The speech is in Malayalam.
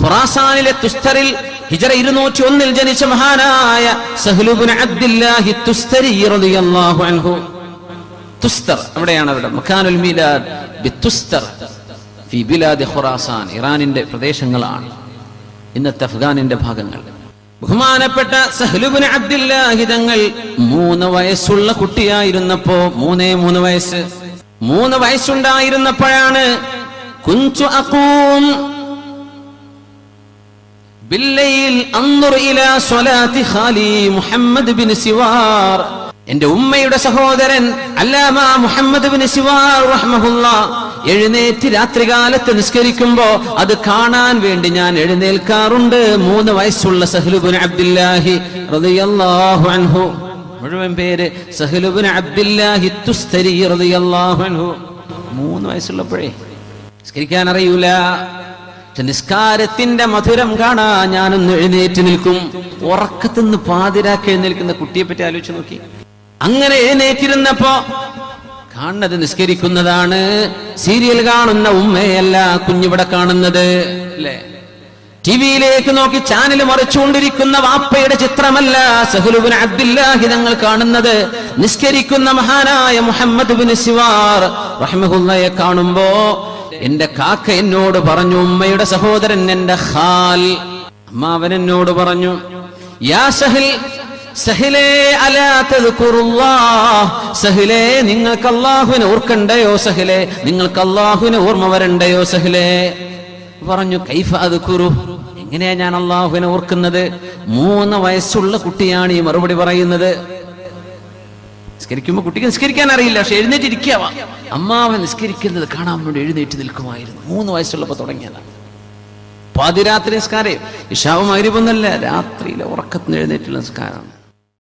ഖുറാസാനിലെ തുസ്തറിൽ ജനിച്ച മഹാനായ സഹ്ലുബിൻ തുസ്തരി റളിയല്ലാഹു അൻഹു. തുസ്തർ അവിടെയാണ് അവിടെ മക്കാനുൽ മീലാദ്. ഖുറാസാൻ ഇറാനിന്റെ പ്രദേശങ്ങളാണ്. ഇന്നത്തെ അഫ്ഗാനിന്റെ ഭാഗങ്ങൾ. ബഹുമാനപ്പെട്ട സഹലുബുന അബ്ദില്ലാഹി തങ്ങൾ മൂന്ന് വയസ്സുള്ള കുട്ടിയായിരുന്നപ്പോ മൂന്നേ മൂന്ന് വയസ്സ്. മൂന്ന് വയസ്സുണ്ടായിരുന്നപ്പോഴാണ് കുഞ്ചു അക്കൂം എന്റെ ഉമ്മയുടെ സഹോദരൻ അല്ലാമ മുഹമ്മദ് ബിൻ സിവാർ എഴുന്നേറ്റ് രാത്രികാലത്ത് നിസ്കരിക്കുമ്പോ അത് കാണാൻ വേണ്ടി ഞാൻ എഴുന്നേൽക്കാറുണ്ട്. മൂന്ന് വയസ്സുള്ള സഹ്ലുബിൻ അബ്ദുല്ലാഹി അൻഹു. മുഴുവൻ പേര് സഹലുബിൻ അബ്ദുല്ലാഹി തുസ്തരി റളിയല്ലാഹു അൻഹു. മൂന്ന് വയസ്സുള്ളപ്പോഴേ. നിസ്കരിക്കാൻ അറിയൂല നിസ്കാരത്തിന്റെ മധുരം കാണാ ഞാനൊന്ന് എഴുന്നേറ്റ് നിൽക്കും. ഉറക്കത്തുനിന്ന് പാതിരാക്കി എഴുന്നേൽക്കുന്ന കുട്ടിയെ പറ്റി ആലോചിച്ച് നോക്കി. അങ്ങനെ എഴുന്നേറ്റിരുന്നപ്പോ കാണുന്നത് നിസ്കരിക്കുന്നതാണ്. സീരിയൽ കാണുന്ന ഉമ്മയല്ല കുഞ്ഞിവിടെ കാണുന്നത്. അല്ലേ? ടിവിയിലേക്ക് നോക്കി ചാനൽ മറിച്ചുകൊണ്ടിരിക്കുന്ന വാപ്പയുടെ ചിത്രമല്ല സഹലുബിൻ അബ്ദുല്ലാഹി തങ്ങൾ കാണുന്നത്. നിസ്കരിക്കുന്ന മഹാനായ മുഹമ്മദ് ബിൻ സിവാർ റഹ്മുല്ലയെ കാണുമ്പോ എന്റെ കാക്ക എന്നോട് പറഞ്ഞു ഉമ്മയുടെ സഹോദരൻ എന്റെ ഹാൽ അമ്മാവൻ എന്നോട് പറഞ്ഞു യാ സഹിൽ സഹിലേ സഹിലേ നിങ്ങൾക്ക് അള്ളാഹുവിനെ ഓർക്കണ്ടയോ സഹിലേ? നിങ്ങൾക്ക് അള്ളാഹുവിനെ ഓർമ്മ വരണ്ടയോ സഹിലേ? പറഞ്ഞു കൈഫ അത് കുറു എങ്ങനെയാ ഞാൻ അള്ളാഹുവിനെ ഓർക്കുന്നത്? മൂന്ന് വയസ്സുള്ള കുട്ടിയാണ് ഈ മറുപടി പറയുന്നത്. നിസ്കരിക്കുമ്പോ കുട്ടിക്ക് നിസ്കരിക്കാൻ അറിയില്ല പക്ഷെ എഴുന്നേറ്റിരിക്കാവ അമ്മാവൻ നിസ്കരിക്കുന്നത് കാണാൻ വേണ്ടി എഴുന്നേറ്റ് നിൽക്കുമായിരുന്നു. മൂന്ന് വയസ്സുള്ളപ്പോ തുടങ്ങിയതാണ്. പാതിരാത്രി നിസ്കാരം. ഇഷാവും അരിപ്പൊന്നല്ല രാത്രിയിലെ ഉറക്കത്തിന് എഴുന്നേറ്റുള്ള നിസ്കാരമാണ്